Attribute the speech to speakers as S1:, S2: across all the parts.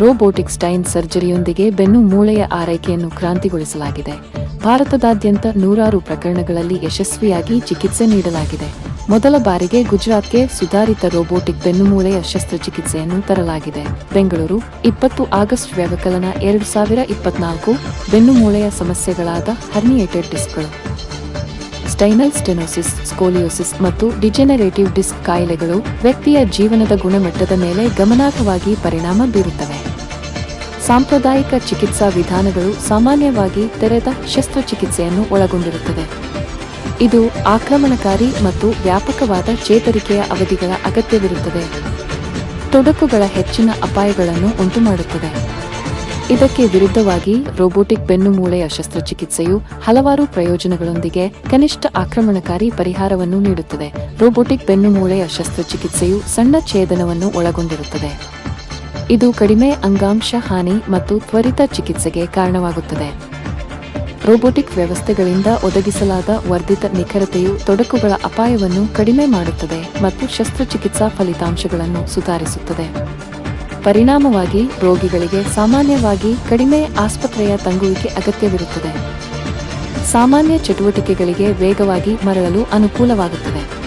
S1: Robotic stain ಸರ್ಜರಿಯೊಂದಿಗೆ ಬೆನ್ನು ಮೂಳೆಯ ಆರೈಕೆಯನ್ನು ಕ್ರಾಂತಿಗೊಳಿಸಲಾಗಿದೆ. ಭಾರತದಾದ್ಯಂತ ನೂರಾರು ಪ್ರಕರಣಗಳಲ್ಲಿ ಯಶಸ್ವಿಯಾಗಿ ಚಿಕಿತ್ಸೆ ನೀಡಲಾಗಿದೆ. ಮೊದಲ ಬಾರಿಗೆ ಗುಜರಾತ್ಗೆ ಸುಧಾರಿತ ರೋಬೋಟಿಕ್ ಬೆನ್ನುಮೂಳೆಯ ಶಸ್ತ್ರಚಿಕಿತ್ಸೆಯನ್ನು ತರಲಾಗಿದೆ. ಬೆಂಗಳೂರು, ಇಪ್ಪತ್ತು ಆಗಸ್ಟ್ ವ್ಯವಕಲನ ಎರಡು ಸಾವಿರ ಇಪ್ಪತ್ನಾಲ್ಕು ಬೆನ್ನುಮೂಳೆಯ ಸಮಸ್ಯೆಗಳಾದ ಹರ್ನಿಯೇಟೆಡ್ ಡಿಸ್ಕ್ಗಳು. ಸ್ಟೈನಲ್ ಸ್ಟೆನೋಸಿಸ್, ಸ್ಕೋಲಿಯೋಸಿಸ್ ಮತ್ತು ಡಿಜೆನರೇಟಿವ್ ಡಿಸ್ಕ್ ಕಾಯಿಲೆಗಳು ವ್ಯಕ್ತಿಯ ಜೀವನದ ಗುಣಮಟ್ಟದ ಮೇಲೆ ಗಮನಾರ್ಹವಾಗಿ ಪರಿಣಾಮ ಬೀರುತ್ತವೆ. ಸಾಂಪ್ರದಾಯಿಕ ಚಿಕಿತ್ಸಾ ವಿಧಾನಗಳು ಸಾಮಾನ್ಯವಾಗಿ ತೆರೆದ ಶಸ್ತ್ರಚಿಕಿತ್ಸೆಯನ್ನು ಒಳಗೊಂಡಿರುತ್ತದೆ ಇದು ಆಕ್ರಮಣಕಾರಿ ಮತ್ತು ವ್ಯಾಪಕವಾದ ಚೇತರಿಕೆಯ ಅವಧಿಗಳ ಅಗತ್ಯವಿರುತ್ತದೆ. ತೊಡಕುಗಳ ಹೆಚ್ಚಿನ ಅಪಾಯಗಳನ್ನು ಉಂಟುಮಾಡುತ್ತದೆ. ಇದಕ್ಕೆ ವಿರುದ್ಧವಾಗಿ ರೋಬೋಟಿಕ್ ಬೆನ್ನುಮೂಳೆಯ ಶಸ್ತ್ರಚಿಕಿತ್ಸೆಯು ಹಲವಾರು ಪ್ರಯೋಜನಗಳೊಂದಿಗೆ ಕನಿಷ್ಠ ಆಕ್ರಮಣಕಾರಿ ಪರಿಹಾರವನ್ನು ನೀಡುತ್ತದೆ. ರೋಬೋಟಿಕ್ ಬೆನ್ನುಮೂಳೆಯ ಶಸ್ತ್ರಚಿಕಿತ್ಸೆಯು ಸಣ್ಣ ಛೇದನವನ್ನು ಒಳಗೊಂಡಿರುತ್ತದೆ. ಇದು ಕಡಿಮೆ ಅಂಗಾಂಶ ಹಾನಿ ಮತ್ತು ತ್ವರಿತ ಚಿಕಿತ್ಸೆಗೆ ಕಾರಣವಾಗುತ್ತದೆ. ರೋಬೋಟಿಕ್ ವ್ಯವಸ್ಥೆಗಳಿಂದ ಒದಗಿಸಲಾದ ವರ್ಧಿತ ನಿಖರತೆಯು ತೊಡಕುಗಳ ಅಪಾಯವನ್ನು ಕಡಿಮೆ ಮಾಡುತ್ತದೆ ಮತ್ತು ಶಸ್ತ್ರಚಿಕಿತ್ಸಾ ಫಲಿತಾಂಶಗಳನ್ನು ಸುಧಾರಿಸುತ್ತದೆ. ಪರಿಣಾಮವಾಗಿ ರೋಗಿಗಳಿಗೆ ಸಾಮಾನ್ಯವಾಗಿ ಕಡಿಮೆ ಆಸ್ಪತ್ರೆಯ ತಂಗುವಿಕೆ ಅಗತ್ಯವಿರುತ್ತದೆ. ಸಾಮಾನ್ಯ ಚಟುವಟಿಕೆಗಳಿಗೆ ವೇಗವಾಗಿ ಮರಳಲು ಅನುಕೂಲವಾಗುತ್ತದೆ.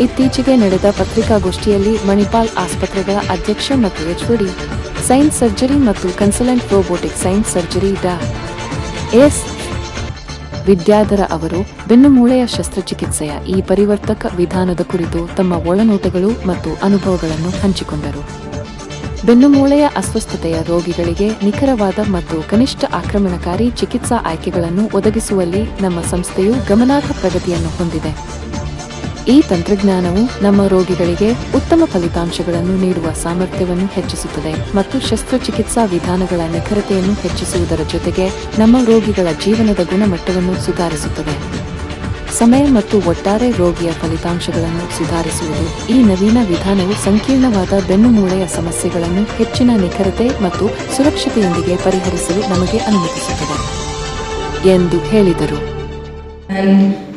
S1: ಇತ್ತೀಚೆಗೆ ನಡೆದ ಪತ್ರಿಕಾಗೋಷ್ಠಿಯಲ್ಲಿ ಮಣಿಪಾಲ್ ಆಸ್ಪತ್ರೆಗಳ ಅಧ್ಯಕ್ಷ ಮತ್ತು ಎಚ್ಒಡಿ ಸೈನ್ಸ್ ಸರ್ಜರಿ ಮತ್ತು ಕನ್ಸಲೆಂಟ್ ರೋಬೋಟಿಕ್ ಸೈನ್ಸ್ ಸರ್ಜರಿ ಡಾ. ಎಸ್. ವಿದ್ಯಾಧರ ಅವರು ಬೆನ್ನುಮೂಳೆಯ ಶಸ್ತ್ರಚಿಕಿತ್ಸೆಯ ಈ ಪರಿವರ್ತಕ ವಿಧಾನದ ಕುರಿತು ತಮ್ಮ ಒಳನೋಟಗಳು ಮತ್ತು ಅನುಭವಗಳನ್ನು ಹಂಚಿಕೊಂಡರು. ಬೆನ್ನುಮೂಳೆಯ ಅಸ್ವಸ್ಥತೆಯ ರೋಗಿಗಳಿಗೆ ನಿಖರವಾದ ಮತ್ತು ಕನಿಷ್ಠ ಆಕ್ರಮಣಕಾರಿ ಚಿಕಿತ್ಸಾ ಆಯ್ಕೆಗಳನ್ನು ಒದಗಿಸುವಲ್ಲಿ ನಮ್ಮ ಸಂಸ್ಥೆಯು ಗಮನಾರ್ಹ ಪ್ರಗತಿಯನ್ನು ಹೊಂದಿದೆ. ಈ ತಂತ್ರಜ್ಞಾನವು ನಮ್ಮ ರೋಗಿಗಳಿಗೆ ಉತ್ತಮ ಫಲಿತಾಂಶಗಳನ್ನು ನೀಡುವ ಸಾಮರ್ಥ್ಯವನ್ನು ಹೆಚ್ಚಿಸುತ್ತದೆ ಮತ್ತು ಶಸ್ತ್ರಚಿಕಿತ್ಸಾ ವಿಧಾನಗಳ ನಿಖರತೆಯನ್ನು ಹೆಚ್ಚಿಸುವುದರ ಜೊತೆಗೆ ನಮ್ಮ ರೋಗಿಗಳ ಜೀವನದ ಗುಣಮಟ್ಟವನ್ನು ಸುಧಾರಿಸುತ್ತದೆ. ಸಮಯ ಮತ್ತು ಒಟ್ಟಾರೆ ರೋಗಿಯ ಫಲಿತಾಂಶಗಳನ್ನು ಸುಧಾರಿಸುವುದು. ಈ ನವೀನ ವಿಧಾನವು ಸಂಕೀರ್ಣವಾದ ಬೆನ್ನುಮೂಳೆಯ ಸಮಸ್ಯೆಗಳನ್ನು ಹೆಚ್ಚಿನ ನಿಖರತೆ ಮತ್ತು ಸುರಕ್ಷತೆಯೊಂದಿಗೆ ಪರಿಹರಿಸಲು ನಮಗೆ ಅನುಮತಿಸುತ್ತದೆ. ಎಂದು ಹೇಳಿದರು.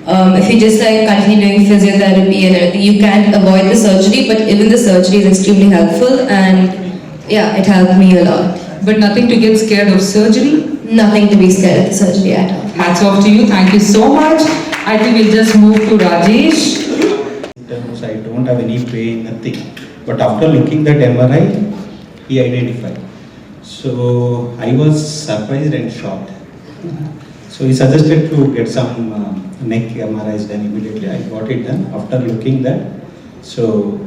S2: Um, if you just like continue doing physiotherapy and everything, you can't avoid the surgery, but even the surgery is extremely helpful and yeah, it helped me a lot.
S3: But nothing to get scared of surgery.
S2: Nothing to be scared of the surgery at all.
S3: Hats off to you. Thank you so much. I think we'll just move to Rajesh.
S4: symptoms, I don't have any pain, nothing. But after looking that MRI, he identified. So I was surprised and shocked. So he suggested to get some uh, neck MRIs done immediately. I got it done. After looking that, so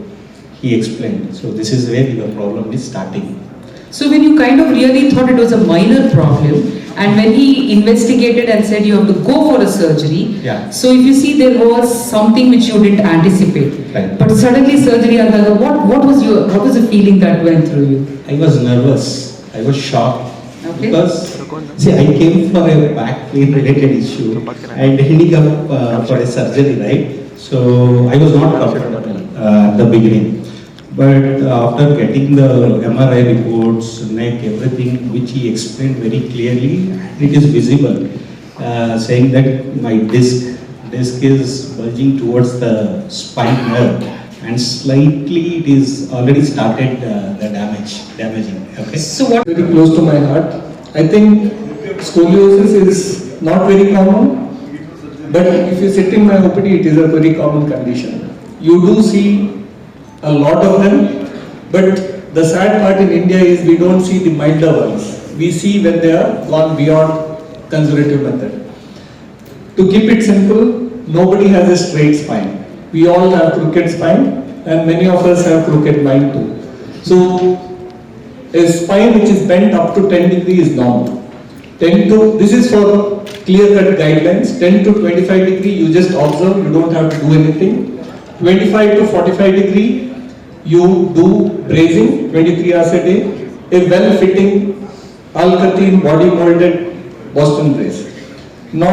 S4: he explained. So this is where your problem is starting.
S3: So when you kind of really thought it was a minor problem, and when he investigated and said you have to go for a surgery,
S4: Yeah.
S3: so if you see there was something which you didn't anticipate,
S4: Right.
S3: but suddenly surgery, another, what what was your what was the feeling that went through you?
S4: I was nervous. I was shocked.
S3: Okay.
S4: Because, see, I came for a back pain related issue and ending up uh, for a surgery, right? So I was not comfortable uh, at the beginning. But uh, after getting the MRI reports, neck, everything, which he explained very clearly, it is visible, uh, saying that my disc, disc is bulging towards the spine nerve and slightly it is already started uh, the damage, damaging, okay?
S3: So what
S5: very close to my heart. I think scoliosis is not very common, but if you sit in my OPD, it is a very common condition. You do see a lot of them, but the sad part in India is we don't see the milder ones. We see when they are gone beyond conservative method. To keep it simple, nobody has a straight spine. We all have crooked spine, and many of us have crooked mind too. So a spine which is bent up to 10 degree is normal. 10 to, this is for clear cut guidelines, 10 to 25 degree, you just observe, you don't have to do anything. 25 to 45 degree, you do bracing 23 hours a day, a well fitting Alcatin body molded Boston brace. Now,